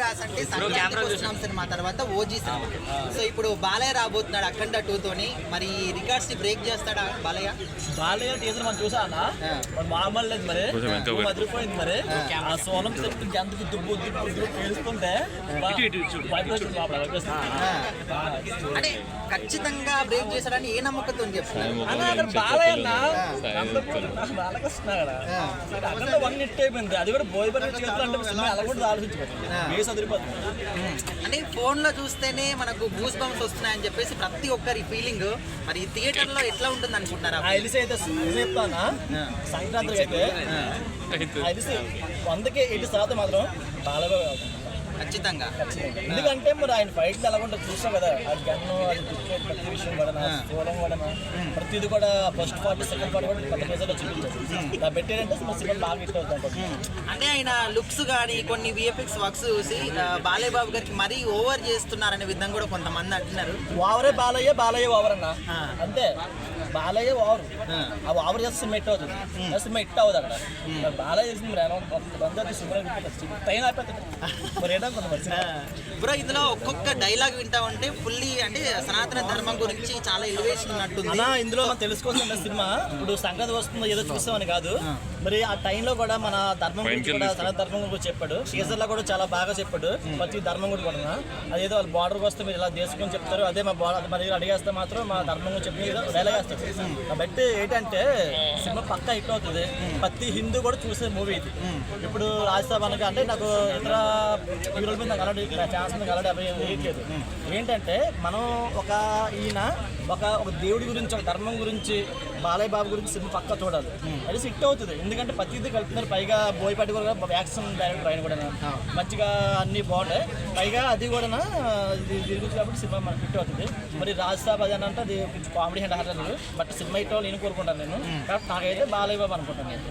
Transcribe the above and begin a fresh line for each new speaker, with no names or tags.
Gross అంటే వస్తున్నాం cinema తర్వాత ఓజీ సినిమా. సో ఇప్పుడు బాలయ్య రాబోతున్నాడు అఖండ టూ తోని మరి రికార్డ్స్ని బ్రేక్ చేస్తాడా బాలయ్య?
బాలయ్య టీజర్ మనం చూసా అన్న
ఆ.
మరి మామూలు లేదు మరి. అదిరిపోయింది మరి. ఆ. సోనం చెట్టు గంతకు దుబ్బు దుబ్బు దుబ్బు.
ఆ. అంటే ఖచ్చితంగా బ్రేక్ చేశాడని ఏ నమ్మకంతో
అక్కడ బాలయ్య బాలకృష్ణ అక్కడ వన్ హిట్ అయిపోయింది. అది కూడా బోయ్ బరి చేతులు అంటే సినిమా అలా కూడా ఆలోచించుకోండి
అంటే ఫోన్లో చూస్తేనే మనకు గూస్ బంప్స్ వస్తున్నాయని చెప్పేసి ప్రతి ఒక్కరి ఫీలింగ్ మరి థియేటర్లో ఎట్లా ఉంటుంది అనుకుంటున్నారా?
ఆ ఎలిసి అయితే చెప్తానా? సంక్రాంతికి అయితే వందకి ఎయిటీ శాతం మాత్రం అవుతుంది.
ఖచ్చితంగా.
ఎందుకంటే మరి ఆయన ఫైట్లు ఎలా ఉంటుంది చూసాం కదా ఆ గన్ను ప్రతి విషయం కూడా స్థూలం కూడా ప్రతిది కూడా ఫస్ట్ పార్ట్ సెకండ్ పార్ట్ కూడా కొత్త ప్లేసర్లో చూపించారు. ఇలా పెట్టారంటే మా సినిమా బాగా హిట్ అవుతుంది
అంటే ఆయన లుక్స్ కానీ కొన్ని విఎఫ్ఎక్స్ వర్క్స్ చూసి బాలయ్య బాబు గారికి మరీ ఓవర్ చేస్తున్నారనే విధంగా కూడా కొంతమంది అంటున్నారు.
ఓవరే బాలయ్య బాలయ్య ఓవర్ అన్న. అంతే. బాలయ్య ఓవర్
ఆ.
ఓవర్ చేస్తే సినిమా హిట్ అవుతుంది. సినిమా హిట్ అవుతుంది అక్కడ. బాలయ్య ఎలా అందరికీ సినిమా ట్రైన్ అయిపోతుంది. మరి
బ్రో ఇందులో ఒక్కొక్క డైలాగ్ వింటా ఉంటే ఫుల్లీ అంటే సనాతన ధర్మం గురించి చాలా ఎలివేషన్ ఉన్నట్టుంది.
అన్నా ఇందులో మనం తెలుసుకోవాల్సిన సినిమా ఇప్పుడు సంక్రాంతి వస్తుందో ఏదో చూస్తామని కాదు. మరి ఆ టైంలో కూడా మన ధర్మం గురించి కూడా సనాతన ధర్మం గురించి చెప్పాడు. టీజర్లో కూడా చాలా బాగా చెప్పాడు. ప్రతి ధర్మం గురించి కూడా. అదేదో వాళ్ళ బార్డర్ వస్తే మీరు ఇలా చేసుకొని చెప్తారు. అదే మా బార్డర్ మరి అడిగేస్తే మాత్రం మా ధర్మం గురించి చెప్పి డైలాగ్ వేస్తారు కాబట్టి ఏంటంటే సినిమా పక్కా హిట్ అవుతుంది. ప్రతి హిందూ కూడా చూసే మూవీ ఇది. ఇప్పుడు రాజ్యసభ అనగా అంటే నాకు ఇతర మీద అలాంటి ఛాన్స్ మీద వేయట్లేదు ఏంటంటే మనం ఒక ఈయన ఒక ఒక దేవుడి గురించి ఒక ధర్మం గురించి బాలయ్య బాబు గురించి సినిమా పక్కా చూడాలి. అది హిట్ అవుతుంది. ఎందుకంటే ప్రతిదీ కలుపుతున్నారు పైగా బోయపాటి కూడా యాక్షన్ డైరెక్టర్ ఆయన కూడా. మంచిగా అన్ని బాగుంటాయి పైగా అది కూడా తిరుగుతుంది కాబట్టి సినిమా మనకి హిట్ అవుతుంది. మరి రాజ్సాబ్ అది అని అంటే అది కొంచెం comedy and horror but cinema hit అవ్వాలి నేను కోరుకుంటాను నేను. కాబట్టి నాకైతే బాలయ్య బాబు అనుకుంటాను నేను.